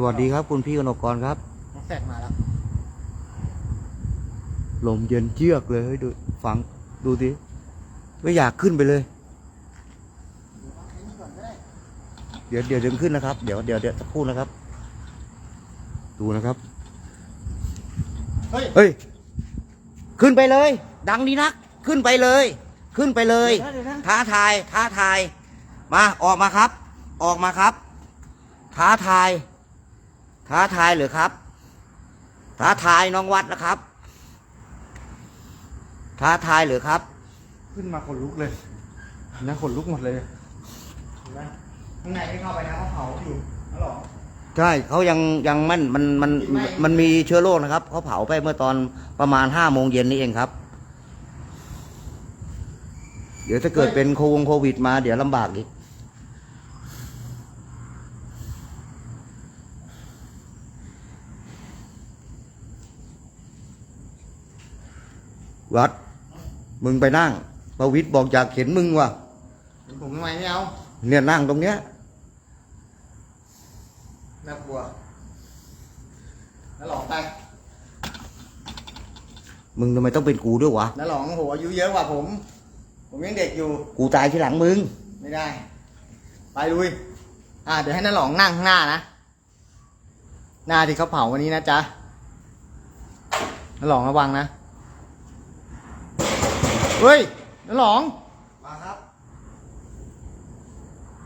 สวัสดีครับคุณพี่กนกกรครับ น้องแฝกมาแล้ว ลมเย็นเยือกเลยเฮ้ยดูฟังดูสิไม่อยากขึ้นไปเลย เดี๋ยวเดี๋ยวเดินขึ้นนะครับ เดี๋ยวเดี๋ยวเดี๋ยวจะพูดนะครับ ดูนะครับ เฮ้ย เฮ้ย ขึ้นไปเลย ดังดีนัก ขึ้นไปเลย ขึ้นไปเลย เดี๋ยวนะเดี๋ยวนะ ท้าทาย ท้าทาย มาออกมาครับ ออกมาครับ ท้าทาย ท้าทายเหรือครับ ท้าทายน้องวัดนะครับ ท้าทายเหรือครับ ขึ้นมาขนลุกเลยนะขนลุกหมดเลยเห็นไหมข้างในไม่เข้าไปนะเขาเผาอยู่นั่นหรอ ใช่เขายังยังมันมันมันไม่ มันมีเชื้อโรคนะครับเขาเผาไปเมื่อตอนประมาณห้าโมงเย็นนี่เองครับ เดี๋ยวถ้าเกิดเป็นโควงโควิดมาเดี๋ยวลำบากอีก วัด มึงไปนั่งประวิทย์บอกอยากเห็นมึงว่ะเห็นผมทำไมไม่เอาเนี่ยนั่งตรงเนี้ยน่ากลัวนั่นหลองไปมึงทำไมต้องเป็นกูด้วยวะนั่นหลองโหอายุเยอะกว่าผม ผมยังเด็กอยู่ กูตายที่หลังมึง ไม่ได้ ไปลุย อ่า เดี๋ยวให้น้าหลองนั่งข้างหน้านะ หน้าที่เขาเผาวันนี้นะจ๊ะน้าหลองระวังนะ เฮ้ยน้าหลอง มาครับ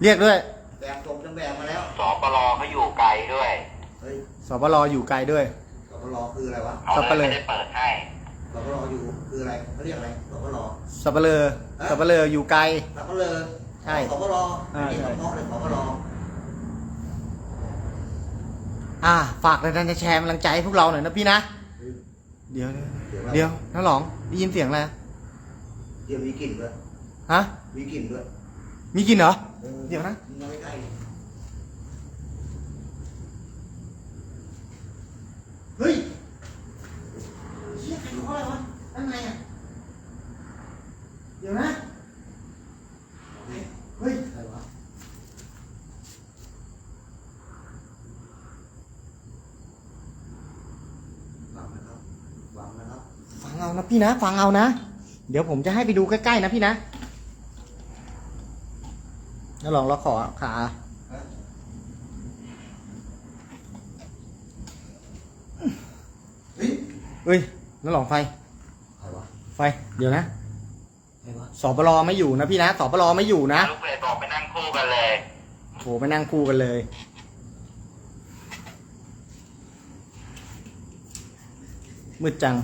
เรียกด้วย แบกศพยังแบกมาแล้ว สปรเขาอยู่ไกลด้วยเฮ้ยสปรอยู่ไกลด้วย สปรคืออะไรวะเขาสับปะเลเลอยไม่ได้เปิดให้สปรอยู่คืออะไรเขาเรียกอะไรสปรสับปะเลอสับปะเลออยู่ไกล สปรใช่ สปรอ่านี่ใช่สปรเลยสปรอ่า ฝากในการแชร์กำลังใจให้พวกเราหน่อยนะพี่นะ เดี๋ยว เดี๋ยวน้าหลอง ได้ยินเสียงอะไร เดี๋ยวมีกลิ่นด้วย ฮะ มีกลิ่นด้วยมีกินเหรอ ออเดี๋ยวนะ มึงเอาใกล้ๆเฮ้ยเชี่ยใครรู้อะไรวะด้านในอะ เดี๋ยวนะ เฮ้ยใครวะวางนะครับวางนะครับ ฟังเอานะพี่นะ ฟังเอานะ เดี๋ยวผมจะให้ไปดูใกล้ๆนะพี่นะน้าหลองเราขอขาเฮ้ยเอ้ยน้าหลองไฟใครวะไฟ เดี๋ยวนะใครวะสปรไม่อยู่นะพี่นะสปรไม่อยู่นะลูกเพจบอกไปนั่งคู่กันเลยโหไปนั่งคู่กันเลยมืดจัง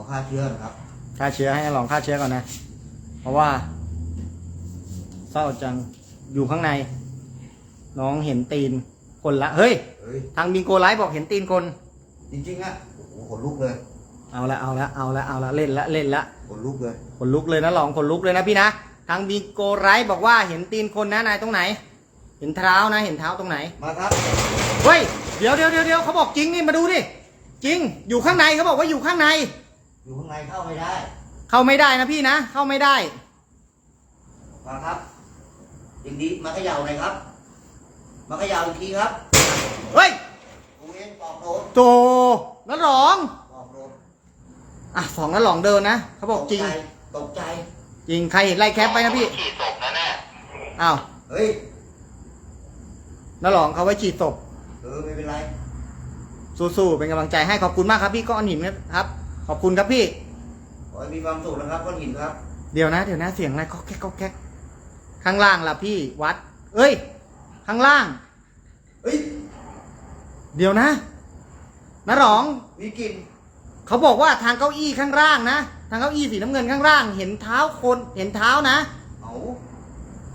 ขอค่าเชื้อหนะครับฆ่าเชื้อให้น้าหลองฆ่าเชื้อก่อนนะ เพราะว่า เศร้าจังอยู่ข้างใน น้องเห็นตีนคนละ เฮ้ย เฮ้ย ทางบิงโกไลฟ์บอกเห็นตีนคน จริงๆอะโอ้โหขนลุกเลยเอาละเอาละเอาละเอาละเล่นละเล่นละขนลุกเลยขนลุกเลยนะหลองขนลุกเลยนะพี่นะทางบิงโกไลฟ์บอกว่าเห็นตีนคนนะนายตรงไหน เห็นเท้านะ เห็นเท้าตรงไหน มาครับเฮ้ยเดี๋ยวเดี๋ยวเดี๋ยวเดี๋ยวเขาบอกจริงนี่มาดูดิจริง อยู่ข้างในเขาบอกว่าอยู่ข้างใน อยู่ข้างในเข้าไม่ได้เข้าไม่ได้นะพี่นะ เข้าไม่ได้ มาครับยินดีมาเขย่าหน่อยครับ มาเขย่าอีกทีครับเฮ้ยกูเองปอกโดนโตนัหลอง ปอกโดนอะสองนัหลองเดินนะเขาบอกจริงตใจตกใจ จริงใครเห็นไล่แคปไปนะพี่ขี่ศพนั่นน่ะอ้าวเฮ้ยนัหลองเขาไว้ฉีดศพเออไม่เป็นไร สู้ๆเป็นกำลังใจให้ขอบคุณมากครับพี่ก้อนหินครับ ขอบคุณครับพี่ ขอให้มีความสุขนะครับก้อนหินครับ เดี๋ยวนะ เดี๋ยวนะ เสียงอะไรก็แก๊กก็แก๊กข้างล่างล่ะพี่วัด เอ้ย ข้างล่างเฮ้ยเดี๋ยวนะนะหลอง มีกลิ่นเขาบอกว่าทางเก้าอี้ข้างล่างนะ ทางเก้าอี้สีน้ำเงินข้างล่าง เห็นเท้าคน เห็นเท้านะ เอา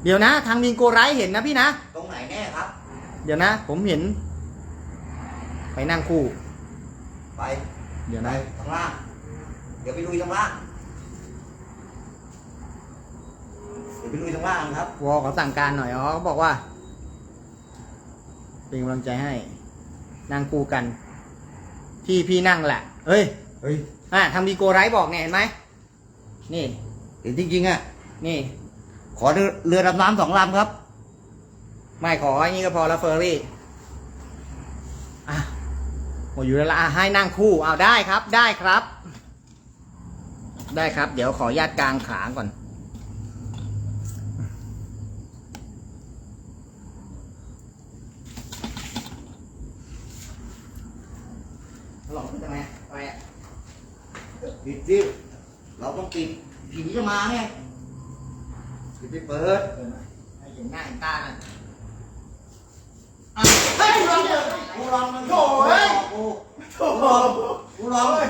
เดี๋ยวนะ ทางมิงโกไรท์เห็นนะพี่นะ ตรงไหนแน่ครับ เดี๋ยวนะ ผมเห็น ไปนั่งคู่ ไป เดี๋ยวไปนะ ข้างล่าง เดี๋ยวไปลุยข้างล่าง เดี๋ยวไปลุยข้างล่างครับ วอเขาสั่งการหน่อยอ๋อเขาบอกว่า เป็นกำลังใจให้ นั่งคู่กันพี่พี่นั่งแหละเอ้ยเฮ้ยอะทางมีโกไรท์บอกเนี่ยเห็นไหมนี่เห็นจริงๆอะ นี่ ขอเรือเรือดำน้ำสองลำครับ ไม่ขออันนี้ก็พอแล้วเฟอร์รี่อะ หมดอยู่แล้วละอะให้นั่งคู่เอาได้ครับ ได้ครับ ได้ครับ เดี๋ยวขออนุญาตกลางขาก่อน หลอกทำไมไปอะปิดสิเราต้องปิดผีจะมาไงปิดไปเปิดเปิดหน่อยให้เห็นหน้าเห็นตาหน่อยเฮ้ย ลองเถอะกูลองมันโถ่เฮ้ยกูกูลองกูลองเฮ้ย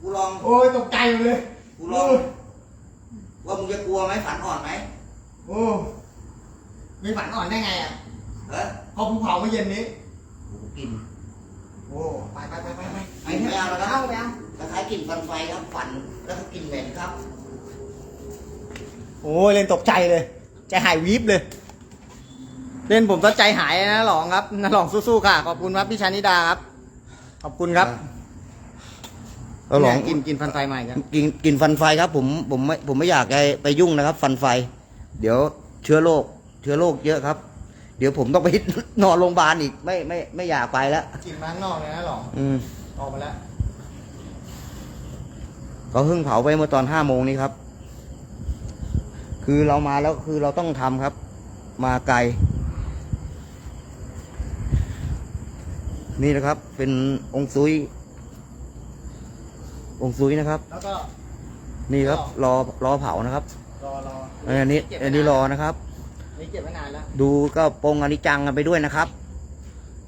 กูลองโอ้ยตกใจหมดเลยกูลองว่ามึงจะกลัวไหมฝันอ่อนไหมโอ้มีฝันอ่อนได้ไงอะเฮ้ยพอภูเขาเมื่อเย็นนี้กูกินโอ้ไปไปไปไปไปไอ้ไม่เอาแล้วครับเข้าไปเอาคล้ายๆกลิ่นฟันไฟครับฝันแล้วก็กลิ่นเหม็นครับ โอ้ยเล่นตกใจเลย ใจหายวิบเลย เล่นผมตอนใจหายนะหลองครับนะหลองสู้ๆค่ะ ขอบคุณครับพี่ชานิดาครับ ขอบคุณครับเราลองเนี่ยกินกินฟันไฟใหม่กันกินกินฟันไฟครับ ผมผมไม่ผมไม่อยากไปไปยุ่งนะครับ ฟันไฟ เดี๋ยวเชื้อโรคเชื้อโรคเยอะครับ เดี๋ยวผมต้องไปนอนโรงพยาบาลอีกไม่ไม่ไม่อยากไปแล้วกินมาข้างนอกเลยนะหลองอืมออกมาแล้วเขาเพิ่งเผาไปเมื่อตอนห้าโมงนี้ครับ คือเรามาแล้วคือเราต้องทำครับ มาไกล นี่นะครับ เป็นองค์ซุย องค์ซุยนะครับ แล้วก็นี่ครับ รอรอเผานะครับรอรออันนี้เก็บอัไว้นนี้ราอนะครับ นี่เก็บไว้นานแล้ว ดูก็ปรงอนิจจังกันไปด้วยนะครับ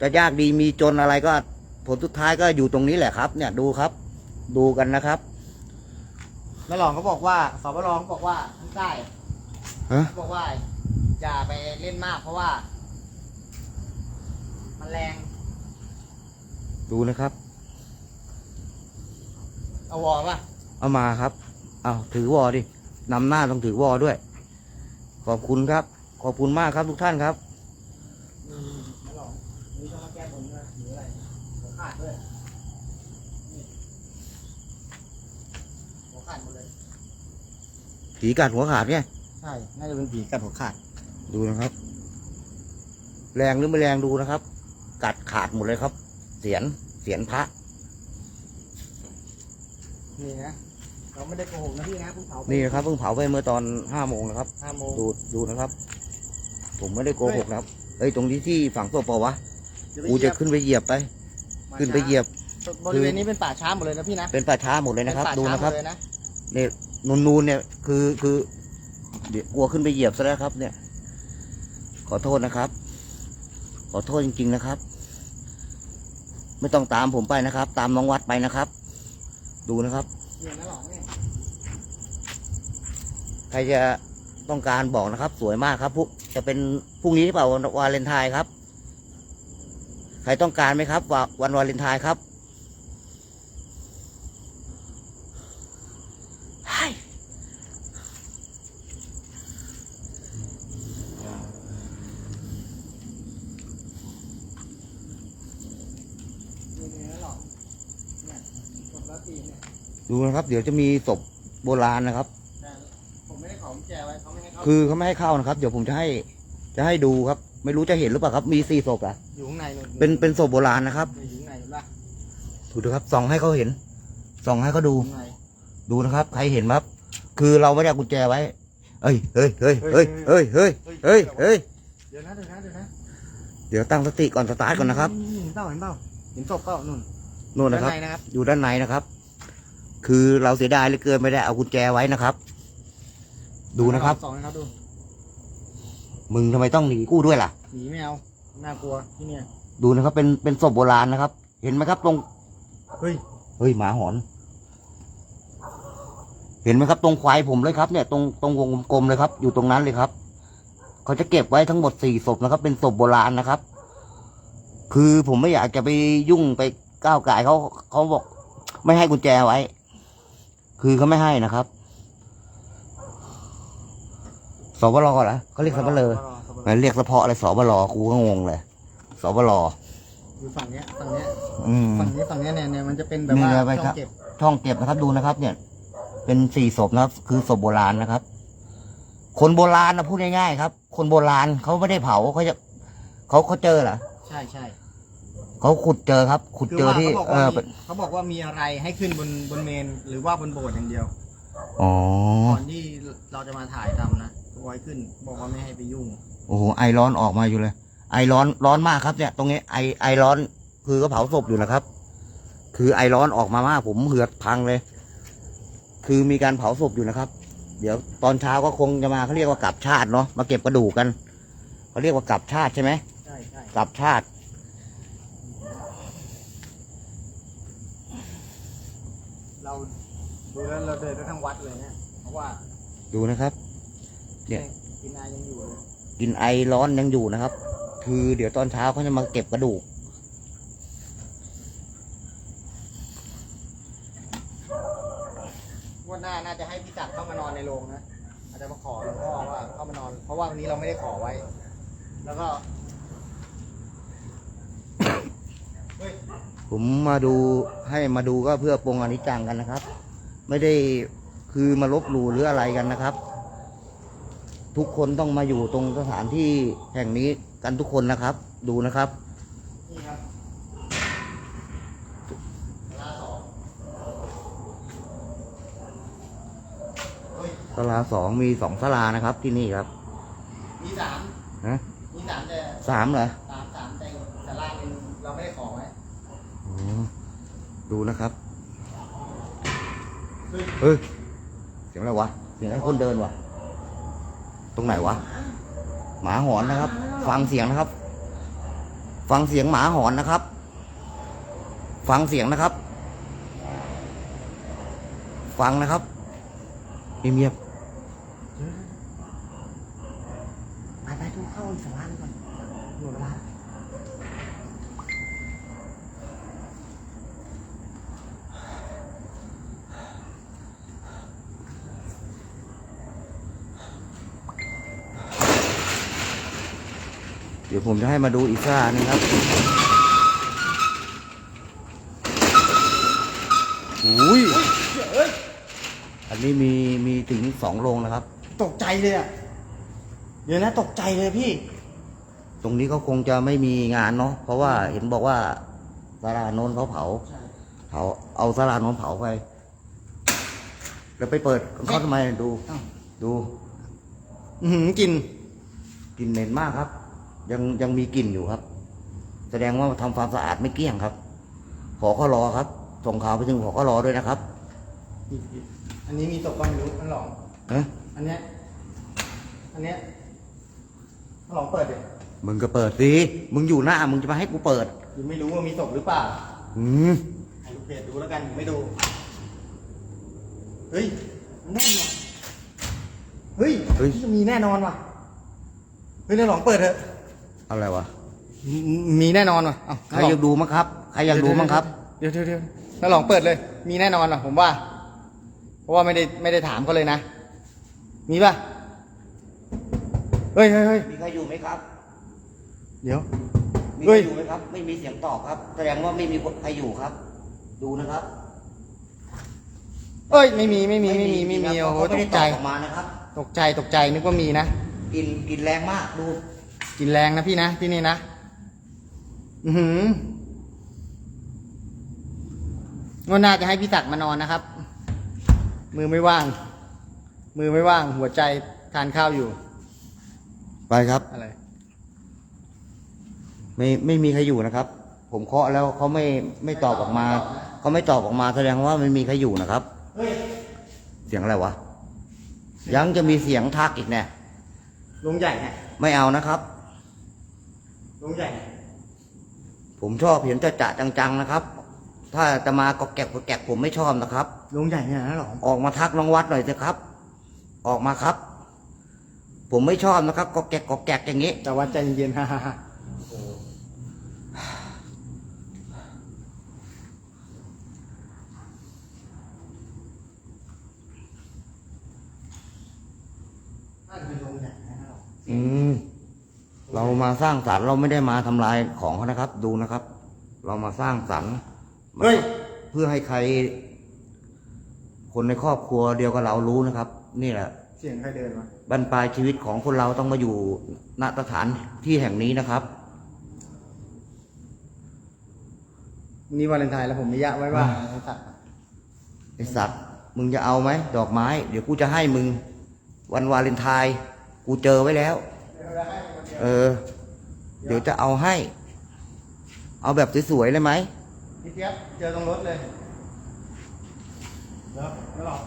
จะยากดีมีจนอะไรก็ ผลสุดท้ายก็อยู่ตรงนี้แหละครับ เนี่ยดูครับ ดูกันนะครับแล้วหลองเขาบอกว่าสบรองบอกว่าทางใต้ฮะเขาบอกว่า อย่าไปเล่นมากเพราะว่า มันแรง ดูนะครับ เอาวอป่ะ เอามาครับ เอาถือวอดินำหน้าต้องถือวอด้วย ขอบคุณครับ ขอบคุณมากครับทุกท่านครับอืมแล้วหลองนี่ต้องมาแก้บนด้วยหรืออะไรหัวขาดด้วยนี่หัวขาดหมดเลยผีกัดหัวขาดเนี่ย ใช่ น่าจะเป็นผีกัดหัวขาด ดูนะครับ แรงหรือไม่แรงดูนะครับ กัดขาดหมดเลยครับ เสียนเสียนพระ นี่นะเราไม่ได้โกหกนะพี่นะเพิ่งเผาไปนี่นะครับเพิ่งเผาไปเมื่อตอนห้าโมงนะครับ ห้าโมงดูดูนะครับ ผมไม่ได้โกหกนะครับเอ้ยตรงที่ที่ฝังศพเปล่าวะกูจะขึ้นไปเหยียบไป ขึ้นไปเหยียบ บริเวณนี้เป็นป่าช้าหมดเลยนะพี่นะ เป็นป่าช้าหมดเลยนะครับเป็ดูป่าช้านะครับหมดเลยนะเนี่ยนูนนูนๆเนี่ยคือคือเดี๋ยวกลัวขึ้นไปเหยียบซะแล้วครับ เนี่ย ขอโทษนะครับ ขอโทษจริงๆนะครับ ไม่ต้องตามผมไปนะครับ ตามน้องวัดไปนะครับ ดูนะครับ ใครจะต้องการบอกนะครับ สวยมากครับพวกจะเป็นพรุ่งนี้หรือเปล่าวันวาเลนไทน์ครับ ใครต้องการไหมครับ วันวาเลนไทน์ครับไฮ เนี่ยนะหลองเนี่ยศพแล้วตีนเนี่ย ดูนะครับ เดี๋ยวจะมีศพโบราณนะครับแต่ผมไม่ได้ขอกุญแจไว้เขาไม่ให้เข้าคือเขาไม่ให้เข้านะครับ เดี๋ยวผมจะให้จะให้ดูครับ ไม่รู้จะเห็นหรือเปล่าครับ มีสี่ศพอะอยู่ข้างในนู่นเป็นเป็นศพโบราณนะครับอยู่ข้างในนู่นป่ะดูนะครับส่องให้เขาเห็นส่องให้เขาดู ข้างในดูนะครับ ใครเห็นครับ คือเราไม่ได้เอากุญแจไว้ เอ้ยเฮ้ยเฮ้ยเฮ้ยเฮ้ยเฮ้ยเฮ้ยเฮ้ยเดี๋ยวนะเดี๋ยวนะเดี๋ยวนะเดี๋ยวตั้งสติก่อนสตาร์ทก่อนนะครับเห็นเปล่าเห็นเปล่าเห็นศพเปล่านู่นนู่นนะครับ ด้าในะครับ อยู่ด้านในนะครับ คือเราเสียดายเหลือเกินไม่ได้เอากุญแจไว้นะครับ ดูนะครับ สองนะครับดูมึงทำไมต้องหนีกู้ด้วยล่ะ หนีไม่เอาน่ากลัวที่เนี่ย ดูนะครับ เป็นเป็นศพโบราณนะครับ เห็นไหมครับตรง เฮ้ย เฮ้ยหมาหอน เห็นไหมครับ ตรงควายผมเลยครับเนี่ยตรงตรงวงกลมๆเลยครับ อยู่ตรงนั้นเลยครับ เขาจะเก็บไว้ทั้งหมดสี่ศพนะครับ เป็นศพโบราณนะครับ คือผมไม่อยากจะไปยุ่งไปก้าวไก่ายเขาเขาบอก ไม่ให้กุญแจไว้ คือเขาไม่ให้นะครับสบลเหรอเขาเรียกสบเลอเรียกสะเพาะอะไรสบลกูก็งงเลยสบลอยู่ฝั่งเนี้ยฝั่งเนี้ยอืมฝั่งนี้ฝั่งเนี้ยเนี่ยเนี่ยมันจะเป็นแบบนี่ว่าเลยไปช่อครับงเก็บช่องเก็บนะครับดูนะครับ เนี่ย เป็นสี่ศพนะครับ คือศพโบราณนะครับ คนโบราณนะพูดง่ายๆครับ คนโบราณเขาไม่ได้เผาเขาจะเขาเขาเจอเหรอใช่ใช่ เขาขุดเจอครับ ขุดคือเจอว่าที่เขาบอกเอว่าอมีเขาบอกว่ามีอะไรให้ขึ้นบนบนเมนหรือว่าบนโบสถ์อย่างเดียวอ๋อ ก่อนที่เราจะมาถ่ายทำนะไว้ขึ้น บอกว่าไม่ให้ไปยุ่ง โอ้โหไอร้อนออกมาอยู่เลย ไอร้อนร้อนมากครับเนี่ย ตรงนี้ไอไอร้อนคือก็เผาศพอยู่นะครับ คือไอร้อนออกมามากผมเหือดพังเลย คือมีการเผาศพอยู่นะครับ เดี๋ยวตอนเช้าก็คงจะมาเขาเรียกว่ากลับชาติเนาะมาเก็บกระดูกกันเขาเรียกว่ากลับชาติใช่ไหมใช่ใช่กลับชาติ เราดูแล้วเราเดินได้ทั้งวัดเลยเนี่ยเพราะว่าดูนะครับ เนี่ย กินอายังอยู่เลย กลินไอร้อนยังอยู่นะครับ คือเดี๋ยวตอนเช้าเขาจะมาเก็บกระดูก งวันหน้าน่าจะให้พี่จักรเข้ามานอนในโรงนะอาจจะมาขอหลวงพ่อว่าเข้ามานอน เพราะว่าวันนี้เราไม่ได้ขอไว้ แล้วก็ เฮ้ย ผ มมาดูให้มาดูก็เพื่อปรงอนิจจังกันนะครับ ไม่ได้คือมาลบหลู่หรืออะไรกันนะครับ ทุกคนต้องมาอยู่ตรงสถานที่แห่งนี้กันทุกคนนะครับ ดูนะครับนี่ครับเวลาสองเฮ้ยศาลาสองมีสองศาลานะครับที่นี่ครับ มีสามนะมีสามแต่สามเหรอ สามสามแต่แต่ล่างนึงเราไม่ได้ขอไว้ อ๋อ ดูนะครับเฮ้ยเสียงอะไรวะเสียงคนเดินวะตรงไหนวะ หมาหอนนะครับ ฟังเสียงนะครับ ฟังเสียงหมาหอนนะครับ ฟังเสียงนะครับ ฟังนะครับเงียบไปไปทุกเข้าสาราก่อนหมดเวลา เดี๋ยวผมจะให้มาดูอีกซ่านึงครับอุ้ยเฮ้ยอันนี้มีมีถึงสองโรงนะครับ ตกใจเลยอะ เดี๋ยวนะตกใจเลยพี่ ตรงนี้เขาคงจะไม่มีงานเนาะเพราะว่าเห็นบอกว่าศาลาโน้นเขาเผาเผาเอาศาลาโน้นเผาไปแล้วไปเปิดเขาทำไมดูอ้าวดู อือหือกินกลิ่นเหม็นมากครับ ยังยังมีกลิ่นอยู่ครับ แสดงว่าทำความสะอาดไม่เกลี้ยงครับ ขอข้อรอครับ ส่งข่าวไปถึงขอข้อรอด้วยนะครับ อันนี้มีตกบ้างรู้ท่านหลองเอ๊ะอันเนี้ย อันเนี้ยท่านหลองเปิดดิมึงก็เปิดสิ มึงอยู่หน้า มึงจะมาให้กูเปิด ยังไม่รู้ว่ามีศพหรือเปล่า อืมให้ลูกเพจดูแล้วกันผมไม่ดู เฮ้ยมันแน่นว่ะเฮ้ย เฮ้ย มีแน่นอนว่ะ เฮ้ยท่านหลองเปิดเถอะ อะไรวะมีมีแน่นอนว่ะเอ้าใครอยากดูมั้งครับใครอยากดูมั้งครับเดี๋ยวเดี๋ยวเดี๋ยวท่านหลองเปิดเลย มีแน่นอนว่ะผมว่า เพราะว่าไม่ได้ไม่ได้ถามเขาเลยนะ มีป่ะเฮ้ยเฮ้ยเฮ้ยมีใครอยู่ไหมครับ เดี๋ยวมีเฮ้ใครยอยู่ไหมครับ ไม่มีเสียงตอบครับ แสดงว่าไม่มีใครอยู่ครับ ดูนะครับ เอ้ย ไม่มีไม่มีไม่มีไม่มีครับโอ้โหเขาตไม่กได้ใจตอบออกมานะครับ ตกใจตกใจนึกว่ามีนะกลินกลินแรงมากดู กินแรงนะพี่นะ ที่นี่นะ อือหือวันหน้าจะให้พี่ตักมานอนนะครับ มือไม่ว่าง มือไม่ว่าง หัวใจทานข้าวอยู่ ไปครับ อะไร ไม่ไม่มีใครอยู่นะครับ ผมเคาะแล้วเขาไม่ไม่ตอบออกมาเขาไม่ตอบออกมาแสดงว่าไม่มีใครอยู่นะครับ เฮ้ย เสียงอะไรวะยังจะมีเสียงทักอีกเนี่ยลุงใหญ่เนี่ยไม่เอานะครับ ลุงใหญ่ ผมชอบเห็นจะจะจังๆนะครับ ถ้าจะมากอกแกกกอกแกกผมไม่ชอบนะครับ ลุงใหญ่เนี่ยนะหรอออกมาทักน้องวัดหน่อยเถอะครับ ออกมาครับ ผมไม่ชอบนะครับกอกแกกกอกแกกอย่างนี้ แต่ว่าใจเย็นๆฮ่าฮ่าฮ่านั่นเป็นลุงใหญ่นะหรออืมเรา มาสร้างสรรค์เราไม่ได้มาทำลายของเขานะครับ ดูนะครับ เรามาสร้างสรรค์เฮ้ยเพื่อให้ใคร คนในครอบครัวเดียวกับเรารู้นะครับ นี่แหละเสียงใครเดินวะบรรปลายชีวิตของคนเราต้องมาอยู่ณสถานที่แห่งนี้นะครับนี่วาเลนไทน์แล้วผมมียะไว้ว่าไอ้สัตว์ไอสัตว์มึงจะเอาไหมดอกไม้ เดี๋ยวกูจะให้มึง วันวาเลนไทน์กูเจอไว้แล้ว เออ เดี๋ยวจะเอาให้ เอาแบบสวยๆเลยไหมพี่เจี๊ยบเจอตรงรถเลยเดี๋ยวไม่หรอก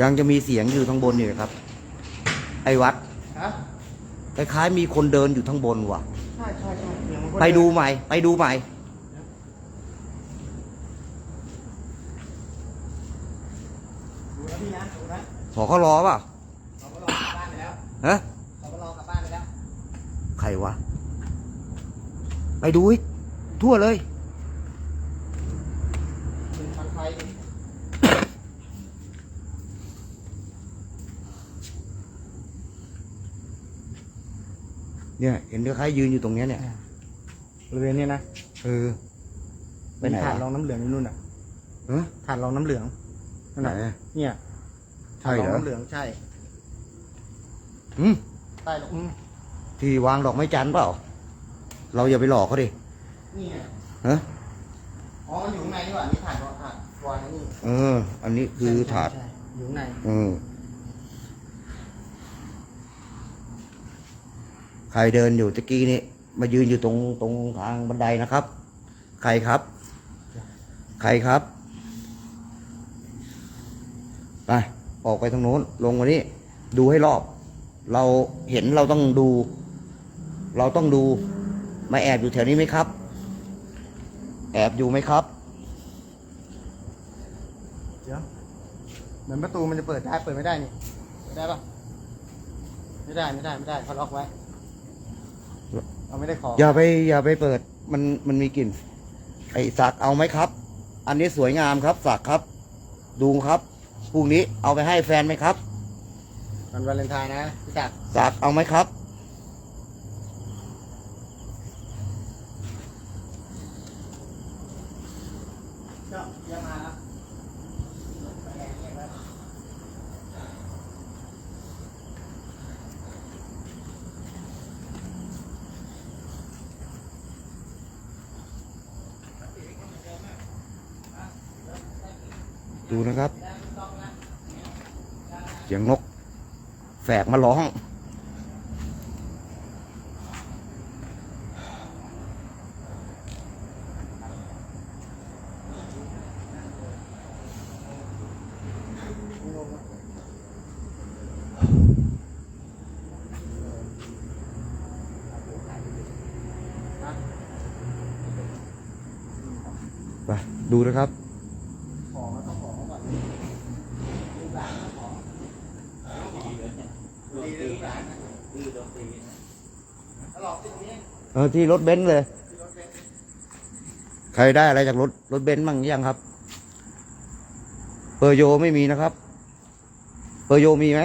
ยังจะมีเสียงอยู่ข้างบนอยู่ครับ ไอ้วัดฮะคล้ายๆมีคนเดินอยู่ข้างบนว่ะ ไปดูใหม่ ไปดูใหม่ ดูนะพี่นะดูนะขอเขารอเปล่ะเราก็รอกลับบ้านไปแล้วฮะ เราก็รอกลับบ้านไปแล้ว ใครวะ ไปดูให้ทั่วเลย เป็นพันไฟดิเนี่ย เห็นคล้ายๆยืนอยู่ตรงเนี้ยเนี่ย บริเวณนี้นะเออไปไหนถาดรวะองน้ำเหลืองอยู่นู่นอะเออถาดรองน้ำเหลืองนั่นไหนน่ะอะเนี่ยใช่ถาดรเหรองอน้ำเหลืองใช่อืมใต้ลงอืมที่วางดอกไม้จันทร์เปล่า เราอย่าไปหลอกเขาดินี่ไงฮะอ๋อมันอยู่ข้างในนี่หว่านี่ถาดรองถาดวางไว้นี่เออ อันนี้คือถาด ใช่อยู่ข้างในเออ ใครเดินอยู่ตะกี้นี่ มายืนอยู่ตรงตรงทางบันไดนะครับ ใครครับ ใครครับ ไป ออกไปทางโน้น ลงมานี่ดูให้รอบ เราเห็นเราต้องดู เราต้องดู มาแอบอยู่แถวนี้ไหมครับ แอบอยู่ไหมครับ เดี๋ยว เหมือนประตูมันจะเปิดได้ เปิดไม่ได้นี่เปิดได้ปะไม่ได้ ไม่ได้ ไม่ได้เขาล็อกไว้ เราไม่ได้ขออย่าไปอย่าไปเปิดมันมันมีกลิ่น ไอสักเอาไหมครับ อันนี้สวยงามครับสักครับ ดูครับพรุ่งนี้เอาไปให้แฟนไหมครับ มันวาเลนไทน์นะพี่จักรสักเอาไหมครับ ก็เยี่ยมมาแล้ว ดูนะครับเสียงนกแฝกมาร้อง ไปดูนะครับ ของแล้วต้องของก่อนแล้วหลอกติดนี้ เออที่รถเบนซ์เลย ใครได้อะไรจากรถรถเบนซ์มั่งยังครับ เปอร์โยไม่มีนะครับ เปอร์โยมีไหม